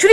Should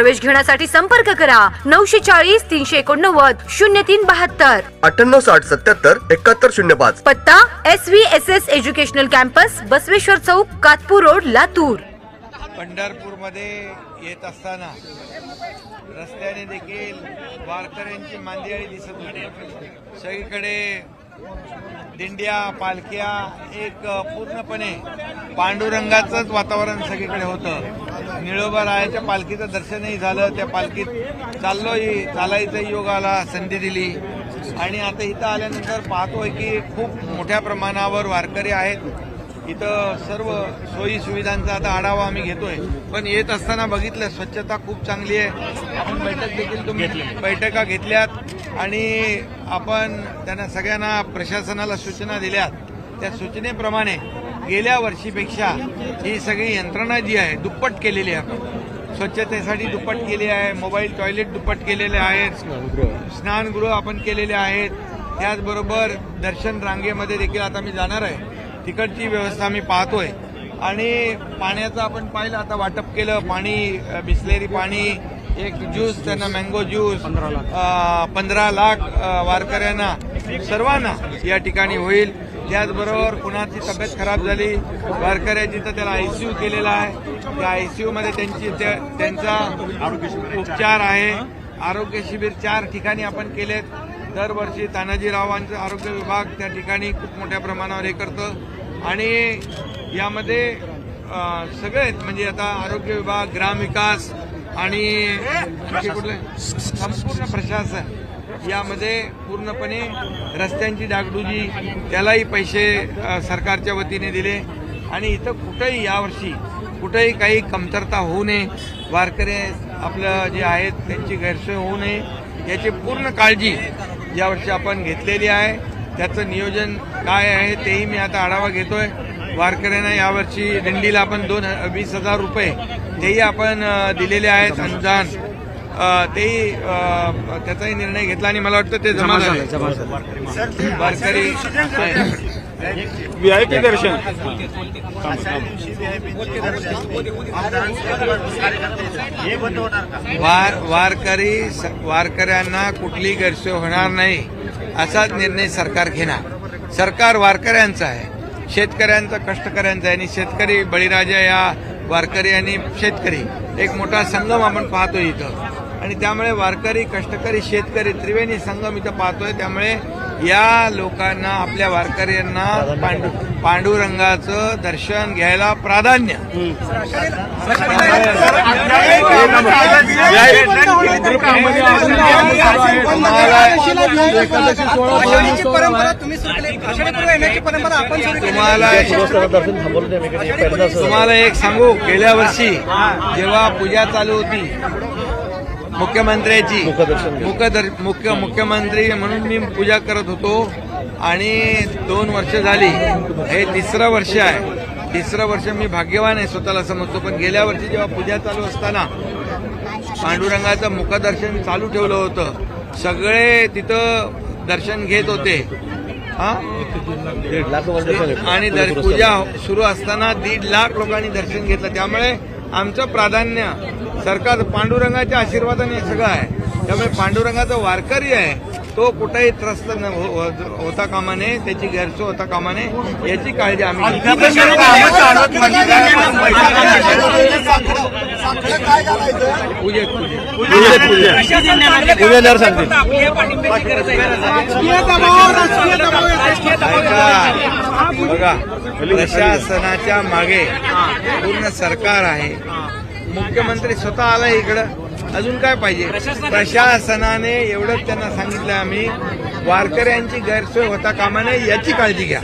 प्रवेश घेण्यासाठी संपर्क करा. नऊशे चाळीस तीनशे एकोणनव्वद शून्य तीन बहात्तर. अठ्ठ्याण्णव साठ सत्याहत्तर एकाहत्तर शून्य पाच. पत्ता S V S S educational campus Basaveshwar Chowk Katpur road Latur. पंढरपूरमध्ये येत असताना रस्त्याने देखील वारकऱ्यांची मांदियाळी दिसत होती. सगळीकडे दिंड्या पालख्या एक पूर्णपणे पांडुरंगाचंच वातावरण सगळीकडे होतं. निळोबा रायाच्या पालखीचं दर्शनही झालं. त्या पालखीत चाललोही चालायचा योग आला संधी दिली. आणि आता इथं आल्यानंतर पाहतोय की खूप मोठ्या प्रमाणावर वारकरी आहेत. इथं सर्व सोयी सुविधांचा आता आढावा आम्ही घेतोय. पण येत असताना बघितलं स्वच्छता खूप चांगली आहे. आपण बैठक देखील तुम्ही बैठका घेतल्यात. आणि आपण त्यांना सगळ्यांना प्रशासनाला सूचना दिल्यात. त्या सूचनेप्रमाणे गेल्या वर्षीपेक्षा ही सगळी यंत्रणा जी आहे दुप्पट केलेली आहे. आपण स्वच्छतेसाठी दुप्पट केली आहे मोबाईल टॉयलेट दुप्पट केलेले आहेत. स्नानगृह आपण केलेले आहेत. त्याचबरोबर दर्शन रांगेमध्ये देखील आता मी जाणार आहे. तिकडची व्यवस्था मी पाहतोय. आणि पाण्याचं आपण पाहिलं आता वाटप केलं पाणी बिसलेरी पाणी एक ज्यूस त्यांना मँगो ज्यूस पंधरा लाख वारकऱ्यांना सर्वांना या ठिकाणी होईल. त्याचबरोबर कुणाची तब्येत खराब झाली. वारकऱ्याची तर त्याला आयसीयू केलेला आहे. त्या आयसीयू मध्ये त्यांची त्या- त्यांचा उपचार आहे. आरोग्य शिबिर चार ठिकाणी आपण केलेत. दरवर्षी तानाजीरावांचं आरोग्य विभाग त्या ठिकाणी खूप मोठ्या प्रमाणावर हे करतं. आणि यामध्ये सगळेच म्हणजे आता आरोग्य विभाग ग्रामविकास आणि कुठले? संपूर्ण प्रशासन. यामध्ये पूर्णपणे रस्त्यांची डागडुजी त्यालाही पैसे सरकारच्या वतीने दिले. आणि इथं कुठंही यावर्षी कुठंही काही कमतरता होऊ नये. वारकरी आपलं जे आहेत त्यांची गैरसोय होऊ नये. याची पूर्ण काळजी यावर्षी आपण घेतलेली आहे. त्याचं नियोजन काय आहे तेही मी आता आढावा घेतोय. वारकऱ्यांना यावर्षी दिंडीला आपण दोन वीस हजार रुपये तेही आपण दिलेले आहेत अनुदान. तेही त्याचाही निर्णय घेतला आणि मला वाटतं ते जमा झाले. वारकरी व्हीआयपी दर्शन. वार वारकरी वारकऱ्यांना कुठली गैरसोय होणार नाही असाच निर्णय सरकार घेणार. सरकार वारकऱ्यांचा आहे. शेतकऱ्यांचा कष्टकऱ्यांचा आहे. आणि शेतकरी बळीराजा या वारकरी आणि शेतकरी. एक मोठा संगम आपण पाहतो इथं. आणि त्यामुळे वारकरी कष्टकरी शेतकरी त्रिवेणी संगम इथं पाहतोय. त्यामुळे या लोकांना आपल्या वारकऱ्यांना पांडू पांडुरंगाचं दर्शन घ्यायला प्राधान्य. तुम्हाला तुम्हाला एक सांगू गेल्या वर्षी जेव्हा पूजा चालू होती मुख्यमंत्र्याची. मुख्य मुख्यमंत्री म्हणून मी पूजा करत होतो. आणि दोन वर्ष झाली. हे तिसरं वर्ष आहे. तिसरं वर्ष मी भाग्यवान आहे स्वतःला समजतो. पण गेल्या वर्षी जेव्हा पूजा चालू असताना पांडुरंगाचं मुखदर्शन चालू ठेवलं होतं. सगळे तिथं दर्शन घेत होते. हा? आणि पूजा सुरू असताना दीड लाख लोकांनी दर्शन घेतलं. त्यामुळे आमचं प्राधान्य सरकार पांडुरंगाच्या आशीर्वादाने हे सगळं आहे. त्यामुळे पांडुरंगाचा वारकरी आहे तो कुठेही त्रस्त न हो- हो- होता कामा नये त्याची गैरसोय होता कामा नये याची काळजी आम्ही. पूजेत बघा प्रशासनाच्या मागे पूर्ण सरकार आहे. मुख्यमंत्री स्वतः आला इकडं. अजून काय पाहिजे? प्रशासनाने एवढंच त्यांना सांगितलं आम्ही. वारकऱ्यांची गैरसोय होता कामा नये याची काळजी घ्या.